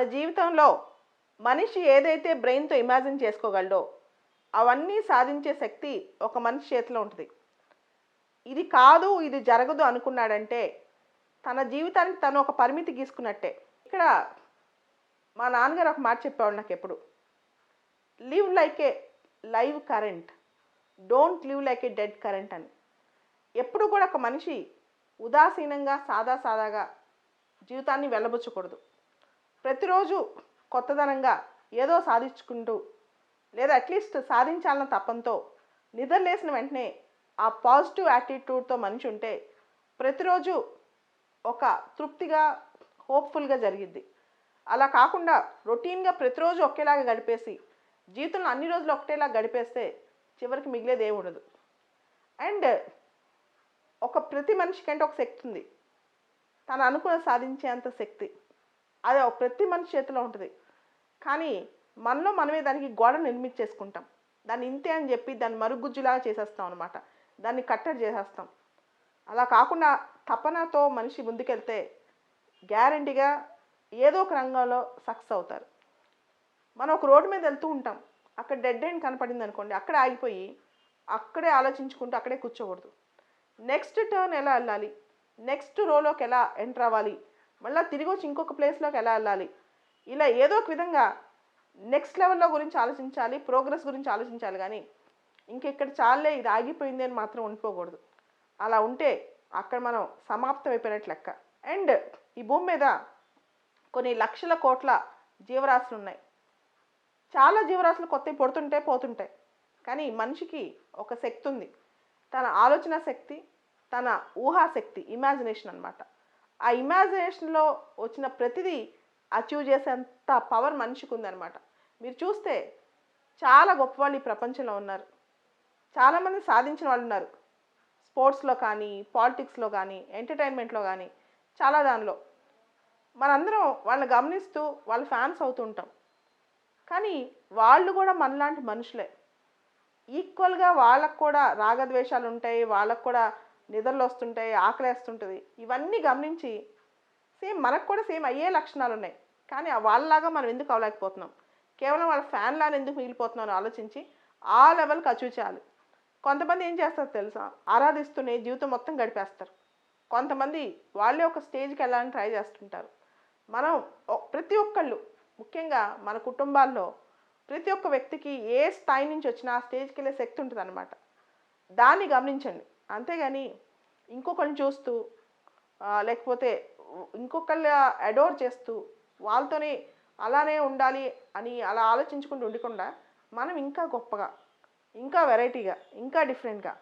మన జీవితంలో మనిషి ఏదైతే బ్రెయిన్తో ఇమాజిన్ చేసుకోగలడో అవన్నీ సాధించే శక్తి ఒక మనిషి చేతిలో ఉంటుంది. ఇది కాదు ఇది జరగదు అనుకున్నాడంటే తన జీవితానికి తను ఒక పరిమితి గీసుకున్నట్టే. ఇక్కడ మా నాన్నగారు ఒక మాట చెప్పేవాడు నాకు ఎప్పుడు. Live like a live current don't live like a dead current అని. ఎప్పుడు కూడా ఒక మనిషి ఉదాసీనంగా సాదా సాదాగా జీవితాన్ని వెళ్ళబుచ్చకూడదు. ప్రతిరోజు కొత్తదనంగా ఏదో సాధించుకుంటూ లేదా అట్లీస్ట్ సాధించాలన్న తప్పంతో నిద్రలేసిన వెంటనే ఆ పాజిటివ్ యాటిట్యూడ్తో మనిషి ఉంటే ప్రతిరోజు ఒక తృప్తిగా హోప్ఫుల్గా జరిగిద్ది. అలా కాకుండా రొటీన్గా ప్రతిరోజు ఒకేలాగా గడిపేసి జీవితంలో అన్ని రోజులు ఒకటేలా గడిపేస్తే చివరికి మిగిలేది ఏమి ఉండదు. అండ్ ఒక ప్రతి మనిషికంటే ఒక శక్తి ఉంది. తను అనుకున్న సాధించేంత శక్తి. అది ఒక ప్రతి మనిషి చేతిలో ఉంటుంది. కానీ మనలో మనమే దానికి గోడ నిర్మించేసుకుంటాం దాన్ని ఇంతే అని చెప్పి దాన్ని మరుగుజ్జులాగా చేసేస్తాం అనమాట దాన్ని కట్టడి చేసేస్తాం. అలా కాకుండా తపనతో మనిషి ముందుకెళ్తే గ్యారంటీగా ఏదో ఒక రంగంలో సక్సెస్ అవుతారు. మనం ఒక రోడ్డు మీద వెళ్తూ ఉంటాం. అక్కడ డెడ్ ఎండ్ కనపడింది అనుకోండి అక్కడే ఆగిపోయి అక్కడే ఆలోచించుకుంటూ అక్కడే కూర్చోకూడదు. నెక్స్ట్ టర్న్ ఎలా వెళ్ళాలి? నెక్స్ట్ రోలోకి ఎలా ఎంటర్ అవ్వాలి? మళ్ళీ తిరిగి వచ్చి ఇంకొక ప్లేస్లోకి ఎలా వెళ్ళాలి? ఇలా ఏదో ఒక విధంగా నెక్స్ట్ లెవెల్లో గురించి ఆలోచించాలి ప్రోగ్రెస్ గురించి ఆలోచించాలి కానీ ఇంకెక్కడ చాలే ఇది ఆగిపోయింది అని మాత్రం ఉండిపోకూడదు. అలా ఉంటే అక్కడ మనం సమాప్తం అయిపోయినట్టు లెక్క. అండ్ ఈ భూమి మీద కొన్ని లక్షల కోట్ల జీవరాశులు ఉన్నాయి. చాలా జీవరాశులు కొత్తవి పడుతుంటే పోతుంటాయి. కానీ మనిషికి ఒక శక్తి ఉంది. తన ఆలోచన శక్తి తన ఊహాశక్తి ఇమాజినేషన్ అనమాట ఆ ఇమాజినేషన్లో వచ్చిన ప్రతిదీ అచీవ్ చేసేంత పవర్ మనిషికి ఉందన్నమాట మీరు చూస్తే చాలా గొప్పవాళ్ళు ఈ ప్రపంచంలో ఉన్నారు. చాలామంది సాధించిన వాళ్ళు ఉన్నారు స్పోర్ట్స్లో కానీ పాలిటిక్స్లో కానీ ఎంటర్టైన్మెంట్లో కానీ చాలా దానిలో. మనందరం వాళ్ళని గమనిస్తూ వాళ్ళ ఫ్యాన్స్ అవుతుంటాం. కానీ వాళ్ళు కూడా మనలాంటి మనుషులే. ఈక్వల్గా వాళ్ళకు కూడా రాగద్వేషాలు ఉంటాయి వాళ్ళకు కూడా నిద్రలు వస్తుంటాయి ఆకలేస్తుంటుంది. ఇవన్నీ గమనించి సేమ్ మనకు కూడా సేమ్ అయ్యే లక్షణాలు ఉన్నాయి. కానీ వాళ్ళలాగా మనం ఎందుకు అవలేకపోతున్నాం? కేవలం వాళ్ళ ఫ్యాన్ లాగా ఎందుకు మిగిలిపోతున్నామని ఆలోచించి ఆ లెవెల్కి అచీవ్ చేయాలి. కొంతమంది ఏం చేస్తారు తెలుసా? ఆరాధిస్తూనే జీవితం మొత్తం గడిపేస్తారు. కొంతమంది వాళ్ళే ఒక స్టేజ్కి వెళ్ళాలని ట్రై చేస్తుంటారు. మనం ఒ- ప్రతి ఒక్కళ్ళు ముఖ్యంగా మన కుటుంబాల్లో ప్రతి ఒక్క వ్యక్తికి ఏ స్థాయి నుంచి వచ్చినా ఆ స్టేజ్కి వెళ్ళే శక్తి ఉంటుంది అనమాట దాన్ని గమనించండి. అంతేగాని ఇంకొకరిని చూస్తూ లేకపోతే ఇంకొకళ్ళ అడోర్ చేస్తూ వాళ్ళతోనే అలానే ఉండాలి అని అలా ఆలోచించుకుంటూ ఉండకుండా మనం ఇంకా గొప్పగా ఇంకా వెరైటీగా ఇంకా డిఫరెంట్గా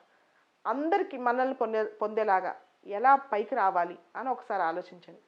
అందరికీ మనల్ని పొందే పొందేలాగా ఎలా పైకి రావాలి అని ఒకసారి ఆలోచించండి.